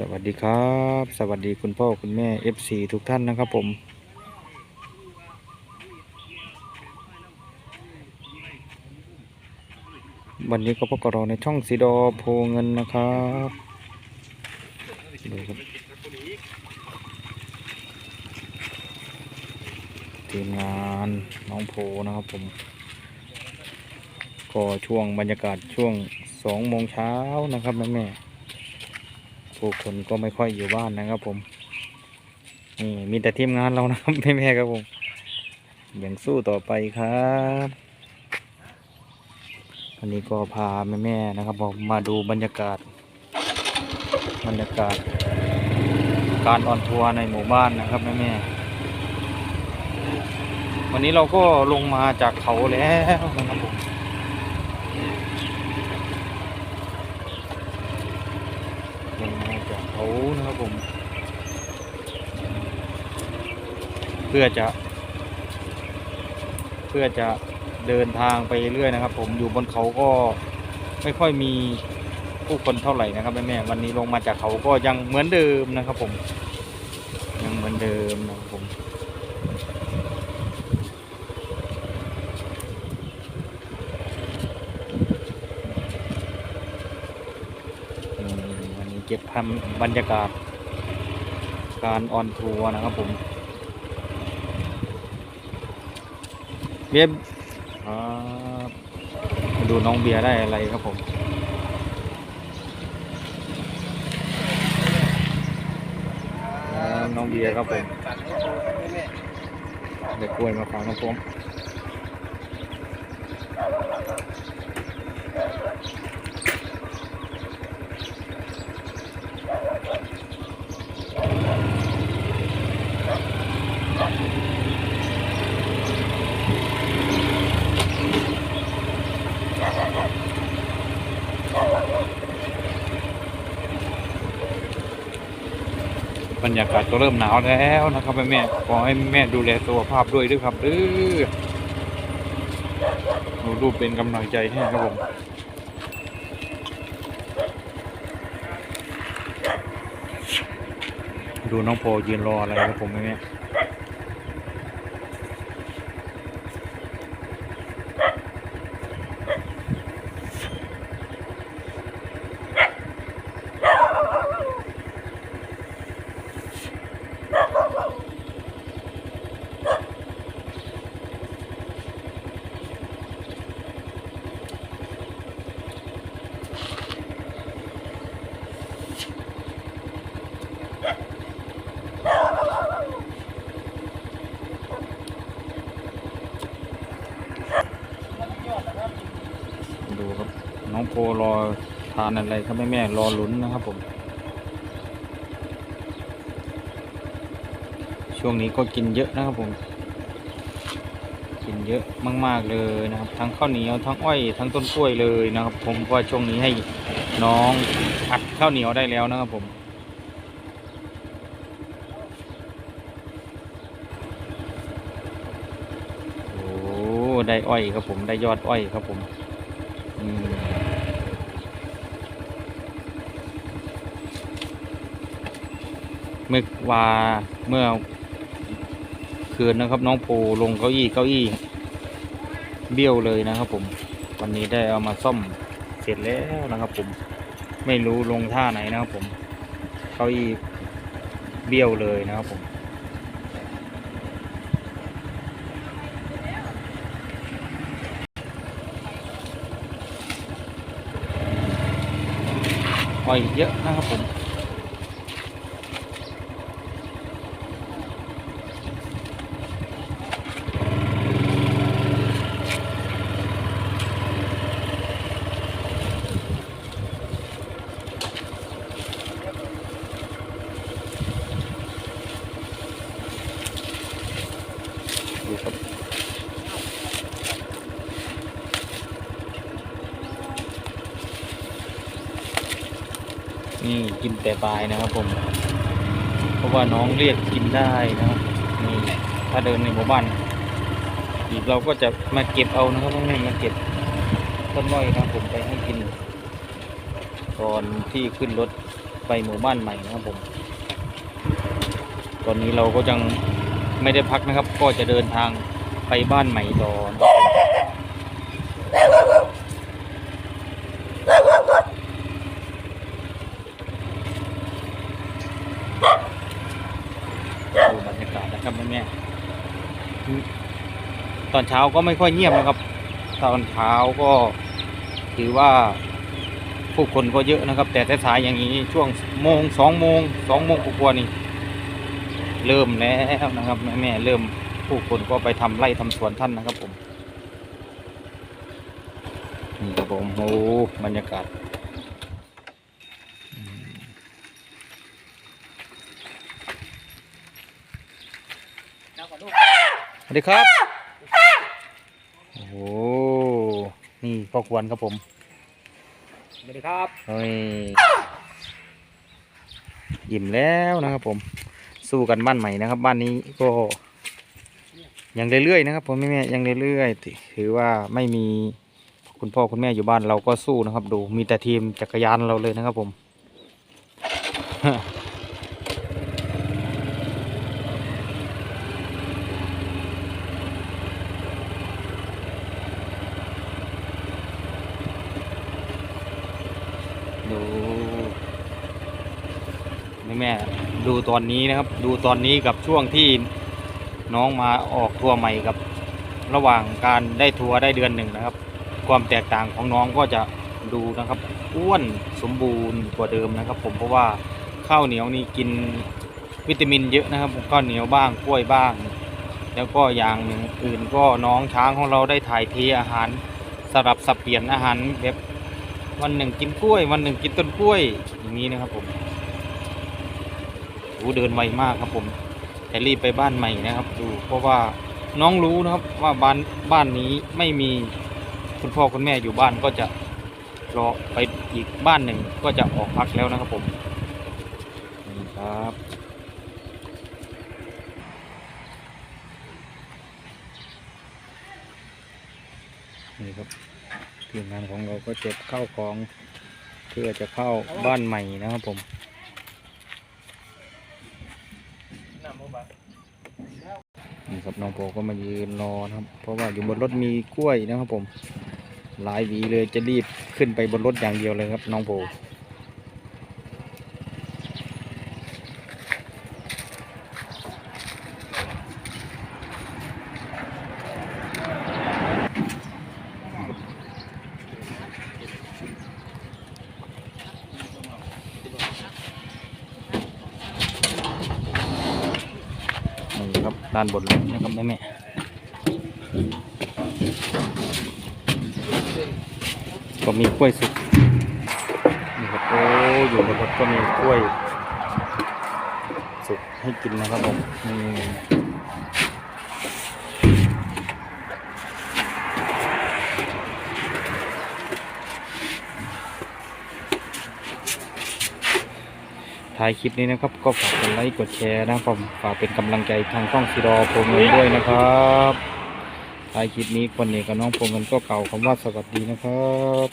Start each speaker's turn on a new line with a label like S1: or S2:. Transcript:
S1: สวัสดีครับ สวัสดีคุณพ่อคุณแม่ FC ทุกท่านนะครับผม วันนี้ก็พบกับเราในช่องสีดอโพเงินนะครับดูครับทีมงานน้องโพนะครับผม ก็ช่วงบรรยากาศช่วงสองโมงเช้านะครับแม่แม่ ผู้คนก็ไม่ค่อยอยู่บ้านนะครับผมนี่มีแต่ทีมงานเรานะครับแม่แม่ๆครับผมยังสู้ต่อไปครับวันนี้ก็พาแม่แม่ๆนะครับผมมาดูบรรยากาศ บรรยากาศ การออนทัวร์ในหมู่บ้านนะครับแม่แม่ๆวันนี้เราก็ลงมาจากเขาแล้วนะครับผม ลงมาจาก เขานะครับผม เพื่อจะ เพื่อจะเดินทางไปเรื่อยนะครับ ผมอยู่บนเขาก็ไม่ค่อยมีผู้คนเท่าไหร่นะครับแม่แม่ๆวันนี้ลงมาจากเขาก็ยังเหมือนเดิมนะครับ ผม ยังเหมือนเดิมนะครับผมอืมวัน นี้เก็บรรยากาศ การออนทัวร์นะครับผมเบียร์ครับมาดูน้องเบียร์ได้อะไรครับผมน้องเบียร์ครับผมเด็กกล้วยมาฝากครับผม ยากาศก็เริ่มหนาวแล้วนะครับแม่แม่ขอให้แม่ดูแลตัวภาพด้วยด้วยครับเด้อดูรูปเป็นกำลังใจให้ครับผมดูน้องโพยืนรออะไรครับผมแม่ รอทานอะไรครับแม่แม่ๆรอลุ้นนะครับผม ช่วงนี้ก็กินเยอะนะครับผม กินเยอะมากๆเลยนะครับ ทั้งข้าวเหนียวทั้งอ้อยทั้งต้นกล้วยเลยนะครับ ผมว่าช่วงนี้ให้น้องอัดข้าวเหนียวได้แล้วนะครับผมโอ้ได้อ้อยครับผมได้ยอดอ้อยครับผมอืม เมื่อวาเมื่อคืนนะครับ น้องโพลงเก้าอี้เก้าอี้ เบี้ยวเลยนะครับผม วันนี้ได้เอามาซ่อมเสร็จแล้วนะครับผมไม่รู้ลงท่าไหนนะครับผมเก้าอี้เบี้ยวเลยนะครับผมอ้อยเยอะนะครับผม นี่กินแต่ปลายนะครับผม เพราะว่าน้องเรียกกินได้นะครับนี่ถ้าเดินในหมู่บ้านอีกเราก็จะมาเก็บเอานะครับไม่มาเก็บต้นอ้อยนะครับผมไปให้กินก่อนที่ขึ้นรถไปหมู่บ้านใหม่นะครับผม ตอนนี้เราก็ยังไม่ได้พักนะครับ ก็จะเดินทางไปบ้านใหม่ต่อนะครับผมดูบรรยากาศนะครับแม่ๆต อนเช้าก็ไม่ค่อยเงียบนะครับ ตอนเช้าก็ถือว่าผู้คนก็เยอะนะครับ แต่สายๆอย่างนี้ช่วงโมงสองโมงสองโมงกว่าๆนี่เริ่มแล้วนะครับแม่ๆเริ่มผู้คนก็ไปทำไร่ทำสวนท่านนะครับผมนี่ครับผมโอ้บรรยากาศสวัสดีครับโอ้โหนี่ พ่อควรครับผม
S2: สวัสดีครับ
S1: เฮ้ยยิ้มแล้วนะครับผม สู้กันบ้านใหม่นะครับ บ้านนี้ก็ยังเรื่อยๆนะครับผมแม่แม่ยังเรื่อยๆถือว่าไม่มีคุณพ่อคุณแม่อยู่บ้านเราก็สู้นะครับ ดูมีแต่ทีมจักรยานเราเลยนะครับผม ดู แม่ดูตอนนี้นะครับ ดูตอนนี้กับช่วงที่น้องมาออกทัวร์ใหม่กับ ระหว่างการได้ทัวร์ได้เดือนหนึ่งนะครับ ความแตกต่างของน้องก็จะดูนะครับอ้วนสมบูรณ์กว่าเดิมนะครับ ผมเพราะว่าข้าวเหนียวนี่กินวิตามินเยอะนะครับข้าวเหนียวบ้างกล้วยบ้าง แล้วก็อย่างหนึ่งอื่นก็น้องช้างของเราได้ถ่ายเทอาหารสลับสับเปลี่ยนอาหารแบบวันหนึ่งกินกล้วย วันหนึ่งกินต้นกล้วยอย่างนี้นะครับผม โอ้เดินไวมากครับผมแต่รีบไปบ้านใหม่นะครับ ดูเพราะว่าน้องรู้นะครับว่าบ้านบ้านนี้ไม่มีคุณพ่อคุณแม่อยู่บ้านก็จะรอไปอีกบ้านหนึ่งก็จะออกพักแล้วนะครับผมนี่ครับนี่ครับทีมงานของเราก็เก็บเข้าของเพื่อจะเข้าบ้านใหม่นะครับผม
S2: นะ
S1: ครับน้องโปก็มายืนรอนะครับ เพราะว่าอยู่บนรถมีกล้วยนะครับผมหลายหวีเลยจะรีบขึ้นไปบนรถอย่างเดียวเลยครับ น้องโปานบนเลยนะครับแม่แม่ก็มีกล้วยสุกนี่ครับโอ้อยู่ในรถก็มีกล้วยสุกให้กินนะครับผมนี่ ท้ายคลิปนี้นะครับ ก็ฝากกดไลค์กดแชร์นะครับฝากเป็นกำลังใจทางช่องซีดอโพเงินด้วยนะครับท้ายคลิปนี้คนเอกกับน้องโพเงินก็เก่าคำว่าสวัสดีนะครับ